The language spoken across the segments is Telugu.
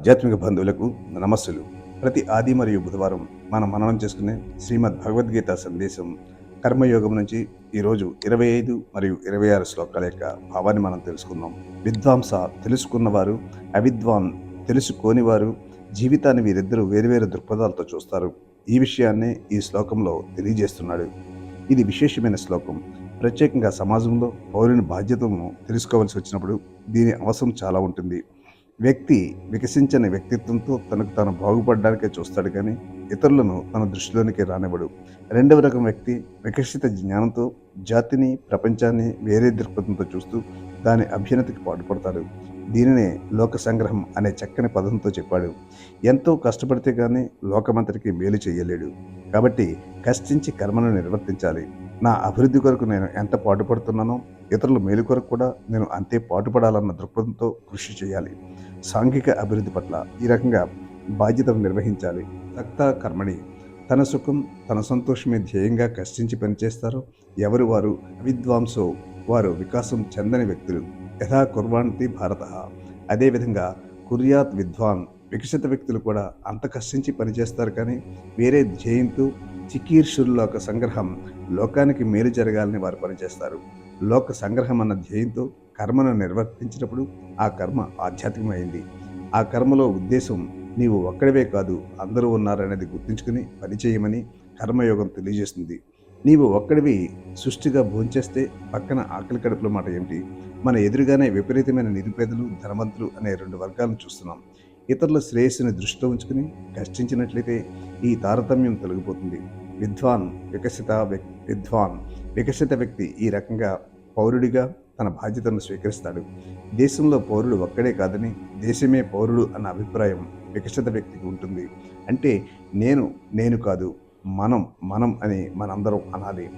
ఆధ్యాత్మిక బంధువులకు నమస్సులు. ప్రతి ఆది మరియు బుధవారం మనం మననం చేసుకునే శ్రీమద్ భగవద్గీత సందేశం కర్మయోగం నుంచి ఈరోజు ఇరవై ఐదు మరియు ఇరవై ఆరు శ్లోకాల యొక్క భావాన్ని మనం తెలుసుకుందాం. విద్వాంస తెలుసుకున్నవారు అవిద్వాన్ తెలుసుకోనివారు జీవితాన్ని వీరిద్దరూ వేరువేరు దృక్పథాలతో చూస్తారు. ఈ విషయాన్నే ఈ శ్లోకంలో తెలియజేస్తున్నాడు. ఇది విశేషమైన శ్లోకం. ప్రత్యేకంగా సమాజంలో పౌరుని బాధ్యతలను తెలుసుకోవాల్సి వచ్చినప్పుడు దీని అవసరం చాలా ఉంటుంది. వ్యక్తి వికసించని వ్యక్తిత్వంతో తనకు తాను బాగుపడడానికే చూస్తాడు కానీ ఇతరులను తన దృష్టిలోనికి రానివ్వడు. రెండవ రకం వ్యక్తి వికసిత జ్ఞానంతో జాతిని ప్రపంచాన్ని వేరే దృక్పథంతో చూస్తూ దాని అభ్యున్నతికి పాటుపడతాడు. దీనినే లోక సంగ్రహం అనే చక్కని పదంతో చెప్పాడు. ఎంతో కష్టపడితే కానీ లోకమంతటికి మేలు చేయలేడు. కాబట్టి కష్టించి కర్మను నిర్వర్తించాలి. నా అభివృద్ధి కొరకు నేను ఎంత పాటుపడుతున్నానో ఇతరుల మేలు కొరకు కూడా నేను అంతే పాటుపడాలన్న దృక్పథంతో కృషి చేయాలి. సాంఘిక అభివృద్ధి పట్ల ఈ రకంగా బాధ్యతను నిర్వహించాలి. రక్త కర్మణి. తన సుఖం తన సంతోషమే ధ్యేయంగా కష్టించి పనిచేస్తారు. ఎవరు వారు? అవిద్వాంసో వారు వికాసం చెందని వ్యక్తులు. యథా కుర్వాంతి భారత. అదేవిధంగా కుర్యాత్ విద్వాన్ వికసిత వ్యక్తులు కూడా అంత కష్టించి పనిచేస్తారు కానీ వేరే ధ్యేయంతో చికీర్షుల్లోక సంగ్రహం లోకానికి మేలు జరగాలని వారు పనిచేస్తారు. లోక సంగ్రహం అన్న ధ్యేయంతో కర్మను నిర్వర్తించినప్పుడు ఆ కర్మ ఆధ్యాత్మికమైంది. ఆ కర్మలో ఉద్దేశం నీవు ఒక్కడివే కాదు అందరూ ఉన్నారనేది గుర్తుంచుకుని పనిచేయమని కర్మయోగం తెలియజేస్తుంది. నీవు ఒక్కడివి సృష్టిగా భోంచేస్తే పక్కన ఆకలి కడుపుల మాట ఏమిటి? మన ఎదురుగానే విపరీతమైన నిరుపేదలు ధనవంతులు అనే రెండు వర్గాలను చూస్తున్నాం. ఇతరుల శ్రేయస్సుని దృష్టిలో ఉంచుకుని కష్టించినట్లయితే ఈ తారతమ్యం తొలగిపోతుంది. విద్వాన్ వికసిత విద్వాన్ వికసిత వ్యక్తి ఈ రకంగా పౌరుడిగా తన బాధ్యతను స్వీకరిస్తాడు. దేశంలో పౌరుడు ఒక్కడే కాదని దేశమే పౌరుడు అన్న అభిప్రాయం వికసిత వ్యక్తికి ఉంటుంది. అంటే నేను నేను కాదు మనం మనం అని మనందరం అనాలి.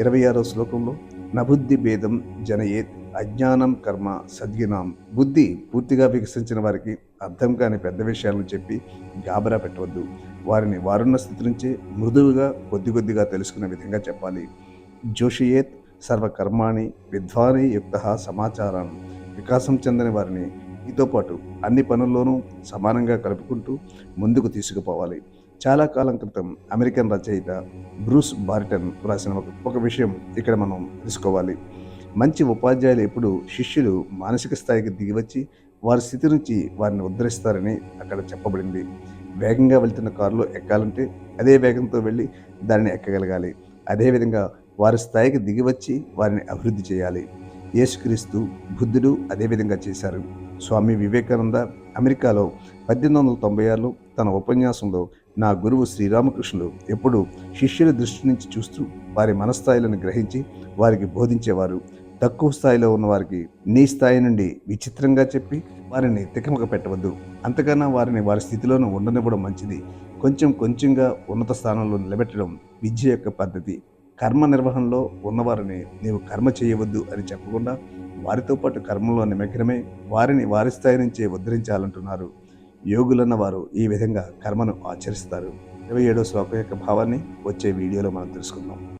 ఇరవై ఆరో శ్లోకంలో నబుద్ధి భేదం జనయేత్ అజ్ఞానం కర్మ సద్గినాం బుద్ధి పూర్తిగా వికసించిన వారికి అర్థం కాని పెద్ద విషయాలను చెప్పి గాబరా పెట్టవద్దు. వారిని వారున్న స్థితి నుంచే మృదువుగా కొద్ది కొద్దిగా తెలుసుకునే విధంగా చెప్పాలి. జోషియేత్ సర్వకర్మాణి విద్వాని యుక్త సమాచారాన్ని వికాసం చెందని వారిని మీతో పాటు అన్ని పనుల్లోనూ సమానంగా కలుపుకుంటూ ముందుకు తీసుకుపోవాలి. చాలా కాలం క్రితం అమెరికన్ రచయిత బ్రూస్ బారిటన్ రాసిన ఒక ఒక విషయం ఇక్కడ మనం తెలుసుకోవాలి. మంచి ఉపాధ్యాయులు ఎప్పుడు శిష్యులు మానసిక స్థాయికి దిగివచ్చి వారి స్థితి నుంచి వారిని ఉద్ధరిస్తారని అక్కడ చెప్పబడింది. వేగంగా వెళ్తున్న కారులో ఎక్కాలంటే అదే వేగంతో వెళ్ళి దానిని ఎక్కగలగాలి. అదేవిధంగా వారి స్థాయికి దిగివచ్చి వారిని అభివృద్ధి చేయాలి. యేసుక్రీస్తు బుద్ధుడు అదేవిధంగా చేశారు. స్వామి వివేకానంద అమెరికాలో పద్దెనిమిది వందల తొంభై ఆరులో తన ఉపన్యాసంలో నా గురువు శ్రీరామకృష్ణుడు ఎప్పుడు శిష్యుల దృష్టి నుంచి చూస్తూ వారి మనస్థాయిలను గ్రహించి వారికి బోధించేవారు. తక్కువ స్థాయిలో ఉన్న వారికి నీ స్థాయి నుండి విచిత్రంగా చెప్పి వారిని తికమక పెట్టవద్దు. అంతకన్నా వారిని వారి స్థితిలోనూ ఉండనివ్వడం మంచిది. కొంచెం కొంచెంగా ఉన్నత స్థానంలో నిలబెట్టడం విద్య యొక్క పద్ధతి. కర్మ నిర్వహణలో ఉన్నవారిని నీవు కర్మ చేయవద్దు అని చెప్పకుండా వారితో పాటు కర్మలో నిమగ్నమే వారిని వారి స్థాయి నుంచే ఉద్ధరించాలంటున్నారు. యోగులన్న వారు ఈ విధంగా కర్మను ఆచరిస్తారు. ఇరవై ఏడో శ్లోకం యొక్క భావాన్ని వచ్చే వీడియోలో మనం తెలుసుకుందాం.